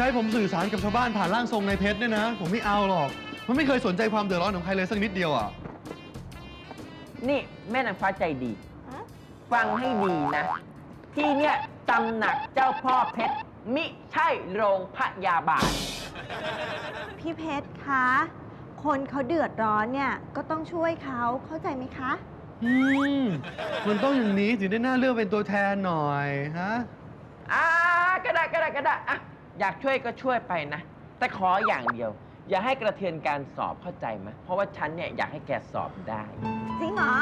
จะให้ผมสื่อสารกับชาวบ้านผ่านร่างทรงในเพชรเนี่ยนะ ผมไม่เอาหรอก มันไม่เคยสนใจความเดือดร้อนของใครเลยสักนิดเดียวอะ นี่แม่นางฟ้าใจดี ฟังให้ดีนะ ที่เนี่ยตำหนักเจ้าพ่อเพชรมิใช่โรงพยาบาล พี่เพชรคะ คนเขาเดือดร้อนเนี่ยก็ต้องช่วยเขาเข้าใจไหมคะ อืม มันต้องอย่างนี้ถึงได้น่าเลือกเป็นตัวแทนหน่อยฮะ อ่าก็ได้ก็ได้ก็ได้อะ อยากช่วยก็ช่วยไปนะ แต่ขออย่างเดียว อย่าให้กระเทือนการสอบเข้าใจไหมเพราะว่าฉันเนี่ยอยากให้แกสอบได้ จริงเหรอ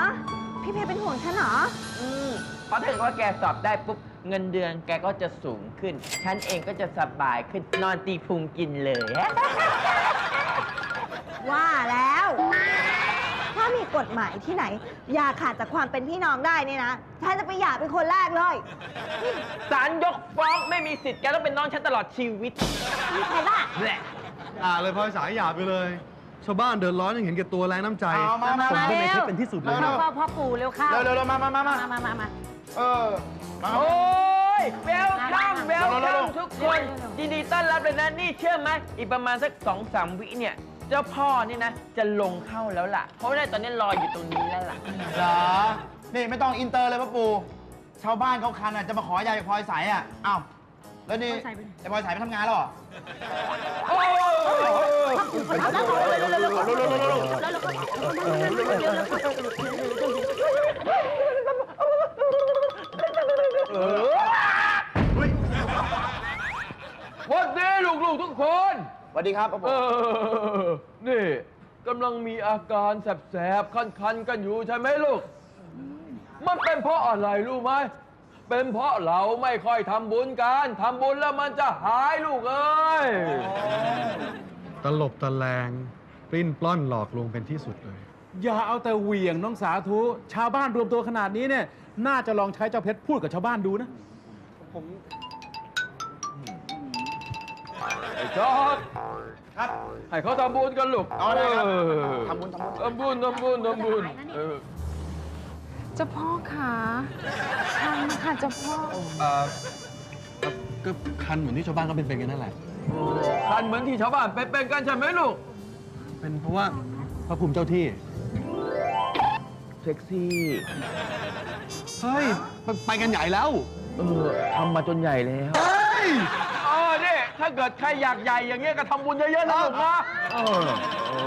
พี่เพชรเป็นห่วงฉันเหรอ อืมเพราะถ้าเกิดว่าแกสอบได้ปุ๊บเงินเดือนแกก็จะสูงขึ้น ฉันเองก็จะสบายขึ้นนอนตีพุงกินเลย ว่าแล้วถ้ามีกฎหมายที่ไหน อย่าขาดจากความเป็นพี่น้องได้เนี่ยนะ ฉันจะไปหย่าเป็นคนแรกเลย ศาลยกฟ้องไม่มีสิทธิ์แกต้องเป็นน้องฉันตลอดชีวิตพี่เพชรอะแหละ อ่าเลยพลอยสายหยาบไปเลย ชาวบ้านเดือดร้อนยังเห็นแก่ตัวแรงน้ำใจเอามามาผมเป็นในมาเพชรเป็นที่สุดเลยเร็วพ่อพ่อปู่เร็วเข้าเร็วเร็วเร็วมามามามามามามามา เออมาโอ้ยเวลคัมเวลเร็คัวมๆทุกคน ยินดีต้อนรับเลยนะ นี่เชื่อไหมอีกประมาณสักสองสามวิเนี่ย เจ้าพ่อนี่นะ จะลงเข้าแล้วล่ะ เพราะว่าตอนนี้รออยู่ตรงนี้แล้วล่ะ เหรอ นี่ไม่ต้องอินเตอร์เลยป้าปู ชาวบ้านเขาคันอะจะมาขอยายพลอยใสอะอ้าวแล้วนี่ไอ้พลอยใสไปทำงานแล้วเหรอโอ้ยวันนี้ลูกๆทุกคนส วัสดีครับป้าปูเออนี่กำลังมีอาการแสบๆ คันๆ กันอยู่ใช่ไหมลูก มันเป็นเพราะอะไรรู้ไหม เป็นเพราะเราไม่ค่อยทำบุญกันทำบุญแล้วมันจะหายลูกเอ้ย ตลบตะแลง ปลิ้นปล้อนหลอกลวงเป็นที่สุดเลย อย่าเอาแต่เหวี่ยงน้องสาธุ ชาวบ้านรวมตัวขนาดนี้เนี่ย น่าจะลองใช้เจ้าเพชรพูดกับชาวบ้านดูนะ ไอ้จอด ครับให้เขาทำบุญกันลูกเอาได้ครับเออทำบุญทำบุญ ทำบุญทำบุญทำบุญเออเจ้าพ่อขาช่างนะคะเจ้าพ่อ เอ่อก็ก็คันเหมือนที่ชาวบ้านก็เป็นเป็นกันนั่นแหละ คันเหมือนที่ชาวบ้านเป็นๆกันใช่ไหมลูก เป็นเพราะว่าพระภูมิเจ้าที่ เซ็กซี่เฮ้ย ไปไปกันใหญ่แล้ว เออทำมาจนใหญ่แล้ว เฮ้ยเออนี่ ถ้าเกิดใครอยากใหญ่อย่างเงี้ยก็ทำบุญเยอะๆนะลูกนะเออโอ้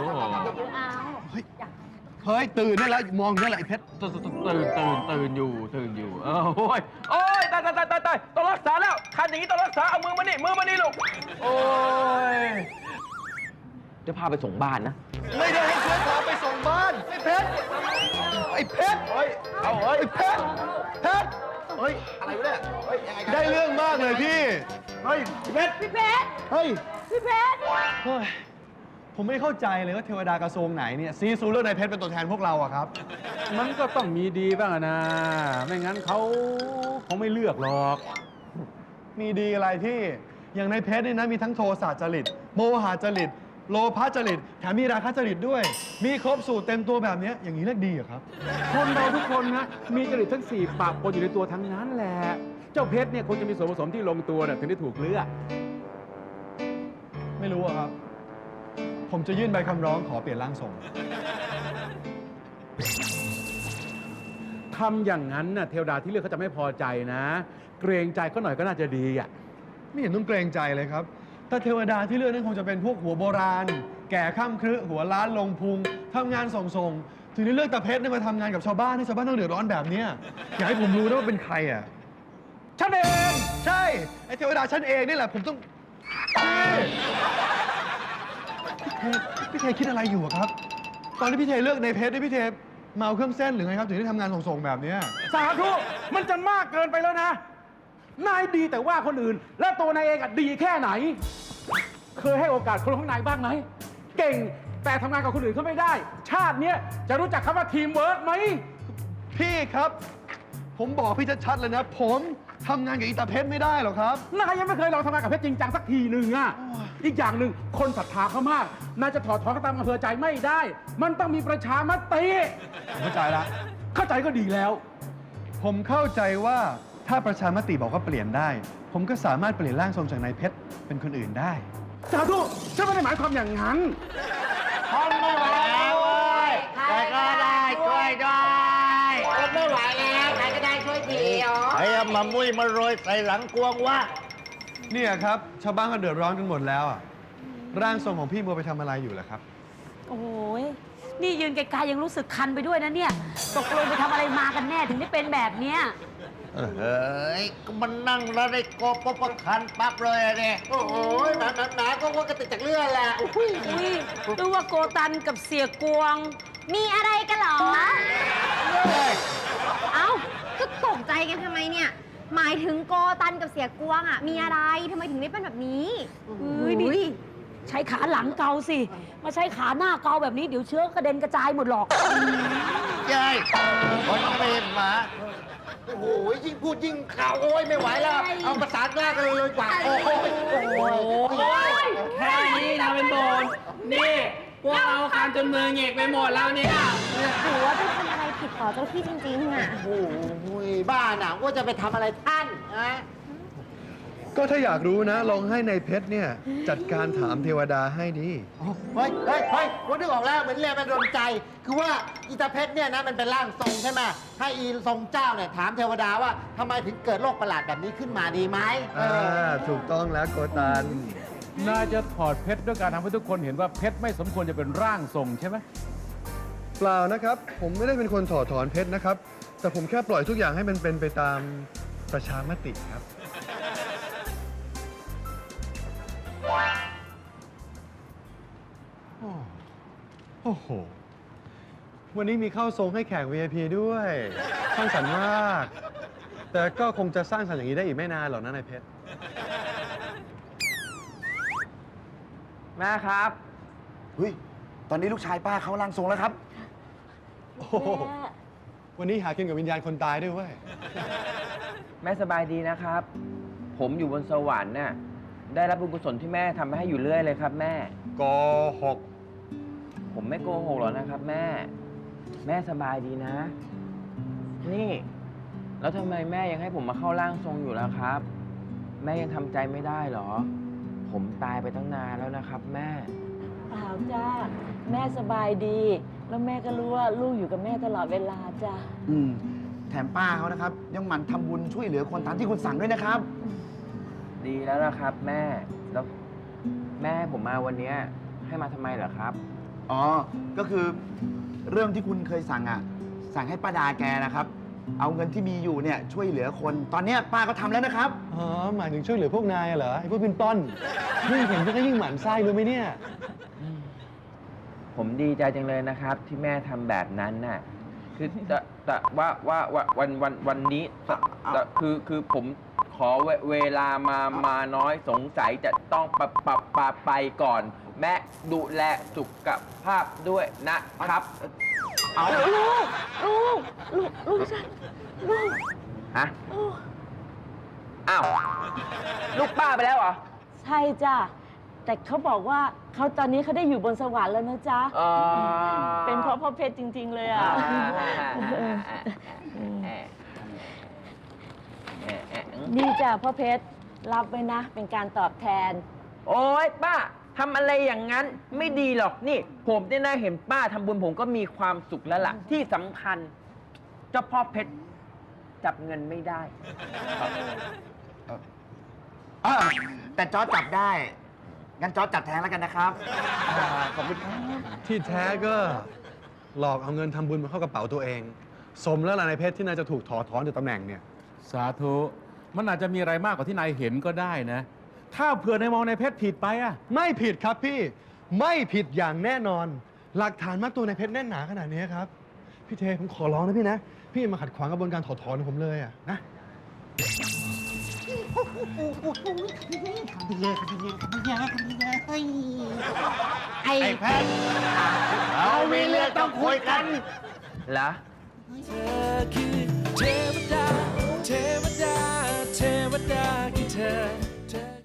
เฮ้ยตื่นได้แล้วมองอยู่นั่นแหละไอ้เพชรตื่นตื่นตื่นตื่นอยู่ตื่นอยู่เออโอ้ยโอ้ยตายตายตายตายตายต้องรักษาแล้วคันอย่างนี้ต้องรักษาเอามือมานี่มือมานี่ลูกโอ้ยจะพาไปส่งบ้านนะไม่ได้ให้เพื่อนพาไปส่งบ้านไอ้เพชรไอ้เพชรเฮ้ยเอาเฮ้ยไอ้เพชรเพชร เฮ้ย อะไรวะเนี่ยเฮ้ยยังไงกันได้เรื่องมากเลยพี่ เฮ้ยพี่เพชรพี่เพชรเฮ้ย พี่เพชรเฮ้ย ผมไม่เข้าใจเลยว่าเทวดากระทรวงไหนเนี่ยซีซูเลือกนายเพชรเป็นตัวแทนพวกเราอะครับ มันก็ต้องมีดีบ้างอะนะ ไม่งั้นเขาเขาไม่เลือกหรอก มีดีอะไรที่ อย่างในเพชรนี่นะมีทั้งโทสะจริต โมหะจริต โลภะจริตแถมมีราคะจริตด้วย มีครบสูตรเต็มตัวแบบเนี้ยอย่างนี้เรียกดีเหรอครับ คนเราทุกคนนะ มีจริตทั้งสี่ปากปนอยู่ในตัวทั้งนั้นแหละ เจ้าเพชรเนี่ยคงจะมีส่วนผสมที่ลงตัวน่ะถึงได้ถูกเลือก ไม่รู้อะครับ ผมจะยื่นใบคำร้องขอเปลี่ยนร่างทรงทำอย่างนั้นน่ะเทวดาที่เลือกเขาจะไม่พอใจนะ เกรงใจเขาหน่อยก็น่าจะดีอะ ไม่เห็นต้องเกรงใจเลยครับ แต่เทวดาที่เลือกนั้นคงจะเป็นพวกหัวโบราณ แก่ข้ามครึหัวล้านลงพุงทำงานส่งๆ ถึงได้เลือกตาเพชรเนี่ยมาทำงานกับชาวบ้านให้ชาวบ้านต้องเดือดร้อนแบบเนี้ยอยากให้ผมรู้นะว่าเป็นใครอะฉันเองใช่ไอ้เทวดาฉันเองนี่แหละผมต้องพี่เทพี่เทคิดอะไรอยู่อะครับ ตอนที่พี่เทเลือกในเพชรนี่พี่เทเมาเครื่องเส้นหรือไงครับถึงได้ทำงานส่งๆแบบเนี้ย สาธุมันจะมากเกินไปแล้วนะ นายดีแต่ว่าคนอื่น และตัวนายเองอะดีแค่ไหน เคยให้โอกาสคนข้างในบ้างไหม เก่งแต่ทำงานกับคนอื่นเขาไม่ได้ ชาติเนี้ยจะรู้จักคำว่าทีมเวิร์กไหม พี่ครับ ผมบอกพี่ชัดๆเลยนะ ผมทำงานกับอีตาเพชรไม่ได้หรอกครับ นายยังไม่เคยลองทำงานกับเพชรจริงจังสักทีหนึ่งอะ อีกอย่างหนึ่งคนศรัทธาเขามาก นายจะถอดถอนก็ตามอำเภอใจไม่ได้ มันต้องมีประชามติ ผมเข้าใจละ เข้าใจก็ดีแล้ว ผมเข้าใจว่า ถ้าประชามติบอกว่าเปลี่ยนได้ผผมก็สามารถเปลี่ยนร่างทรงจากนายเพชรเป็นคนอื่นได้ สาธุฉันไม่ได้หมายความอย่างนั้นทนไม่ไหวแล้วเว้ยใครก็ได้ช่วยด้วยทนไม่ไหวแล้วใครก็ได้ช่วยทีไอ้มามุ้ยมาโรยใส่หลังกวงวะเนี่ยครับ ชาวบ้านก็เดือดร้อนกันหมดแล้วอะร่างทรงของพี่มัวไปทำอะไรอยู่ล่ะครับ โอ้ยนี่ยืนไกลๆยังรู้สึกคันไปด้วยนะเนี่ย ตกลงไปทำอะไรมากันแน่ถึงได้เป็นแบบเนี้ย เฮ้ยก็มันนั่งแล้วได้กบปุ๊บก็คันปั๊บเลยอะเนี่ยโอ้โหหนาหนาก็ว่ากระติกจากเลือดแหละอุ้ยดูว่าโกตันกับเสียกวง มีอะไรกันเหรอ เอ้าก็ตกใจกันทำไมเนี่ย หมายถึงโกตันกับเสียกวงอะ มีอะไรทำไมถึงได้เป็นแบบนี้เฮ้ยนี่อุ๊ยใช้ขาหลังเกาสิ มาใช้ขาหน้าเกาแบบนี้เดี๋ยวเชื้อกระเด็นกระจายหมดหรอก ยายคนก็ไม่เห็นหมา โอ้โห ยิ่งพูดยิ่งข่าวโอ้ยไม่ไหวแล้ว เอาประสานหน้ากันเลยดีกว่า โอ้โหโอ้โหแค่นี้ทำเป็นบ่นนี่พวกเราคันจนมือเหงกไปหมดแล้วเนี่ยหรือว่าเป็นคนอะไรผิดต่อเจ้าที่จริงๆอะโอ้โหบ้าน่ะว่าจะไปทำอะไรท่านนะ ก็ถ้าอยากรู้นะ ลองให้นายเพชรเนี่ย จัดการถามเทวดาให้ดี เฮ้ยเฮ้ยเฮ้ยว่านึกออกแล้วเหมือนเรียนมันโดนใจ คือว่าอีตาเพชรเนี่ยนะมันเป็นร่างทรงใช่ไหมให้อีทรงเจ้าเนี่ยถามเทวดาว่าทำไมถึงเกิดโรคประหลาดแบบนี้ขึ้นมาดีไหมเออ่า อ ถูกต้องแล้วโกตัน นายจะถอดเพชรด้วยการทำให้ทุกคนเห็นว่าเพชรไม่สมควรจะเป็นร่างทรงใช่ไหมเปล่านะครับ ผมไม่ได้เป็นคนถอดถอนเพชรนะครับ แต่ผมแค่ปล่อยทุกอย่างให้มันเป็นไปตามประชามติครับ โอ้โอ้โห วันนี้มีเข้าทรงให้แขก VIP ด้วย สร้างสรรค์มาก แต่ก็คงจะสร้างสรรค์อย่างนี้ได้อีกไม่นานหรอกนะนายเพชร แม่ครับ เฮ้ย ตอนนี้ลูกชายป้าเขาร่างทรงแล้วครับ โอ้โห วันนี้หากินกับวิญญาณคนตายด้วยเว้ย แม่สบายดีนะครับ ผมอยู่บนสวรรค์น่ะได้รับบุญกุศลที่แม่ทำให้อยู่เรื่อยเลยครับ แม่กหก ผมไม่โกหกหรอกนะครับแม่ แม่สบายดีนะ นี่ แล้วทำไมแม่ยังให้ผมมาเข้าร่างทรงอยู่แล้วครับ แม่ยังทำใจไม่ได้เหรอ ผมตายไปตั้งนานแล้วนะครับ แม่ เปล่าจ้าแม่สบายดี แล้วแม่ก็รู้ว่าลูกอยู่กับแม่ตลอดเวลาจ้าอืมแถมป้าเขานะครับ ยังหมั่นทำบุญช่วยเหลือคนตามที่คุณสั่งด้วยนะครับ ดีแล้วนะครับ แม่ แล้วแม่ให้ผมมาวันเนี้ยให้มาทำไมเหรอครับ อ๋อ ก็คือเรื่องที่คุณเคยสั่งอะ สั่งให้ป้าดาแกนะครับ เอาเงินที่มีอยู่เนี่ยช่วยเหลือคน ตอนเนี้ยป้าก็ทำแล้วนะครับ อ๋อ หมายถึงช่วยเหลือพวกนายเหรอ ไอ้พวกเป็นต้นยิ่งเห็นก็ยิ่งหมั่นไส้รู้ไหมเนี่ย ผมดีใจจังเลยนะครับ ที่แม่ทำแบบนั้นน่ะคือแต่แต่ว่าว่าว่าวันวันวันนี้แต่แต่คือคือผม ขอเวเวลามามาน้อยสงสัยจะต้องปรับปรับปรับไปก่อน แม่ดูแลสุขภาพด้วยนะครับเอาลูก ลูก ลูก ลูกฉัน ลูก ฮะอ้าวลูกป้าไปแล้วเหรอ ใช่จ้ะ แต่เขาบอกว่าเขาตอนนี้เขาได้อยู่บนสวรรค์แล้วนะจ๊ะ อ๋อ เป็นเพราะพ่อเพชรจริง ๆ เลยอะ นี่จ้ะพ่อเพชรรับไว้นะ เป็นการตอบแทน โอ๊ยป้าทำอะไรอย่างนั้นไม่ดีหรอกนี่ ผมเนี่ยนะเห็นป้าทำบุญผมก็มีความสุขแล้วล่ะ ที่สำคัญเจ้าพ่อเพชรจับเงินไม่ได้อะแต่จอร์จจับได้ งั้นจอร์จจับแทนแล้วกันนะครับขอบคุณครับ ที่แท้ก็หลอกเอาเงินทำบุญมาเข้ากระเป๋าตัวเอง สมแล้วล่ะนายเพชรที่นายจะถูกถอดถอนจากตำแหน่งเนี่ย สาธุ มันอาจจะมีอะไรมากกว่าที่นายเห็นก็ได้นะ ถ้าเผื่อนายมองนายเพชรผิดไปอะไม่ผิดครับพี่ ไม่ผิดอย่างแน่นอน หลักฐานมัดตัวนายเพชรแน่นหนาขนาดนี้ครับ พี่เทผมขอร้องนะพี่นะ พี่อย่ามาขัดขวางกระบวนการถอดถอนของผมเลยอะนะไอ้แพทย์เรามีเรื่องต้องคุยกัน เหรอ เธอคือเทวดาเทวดา that guitar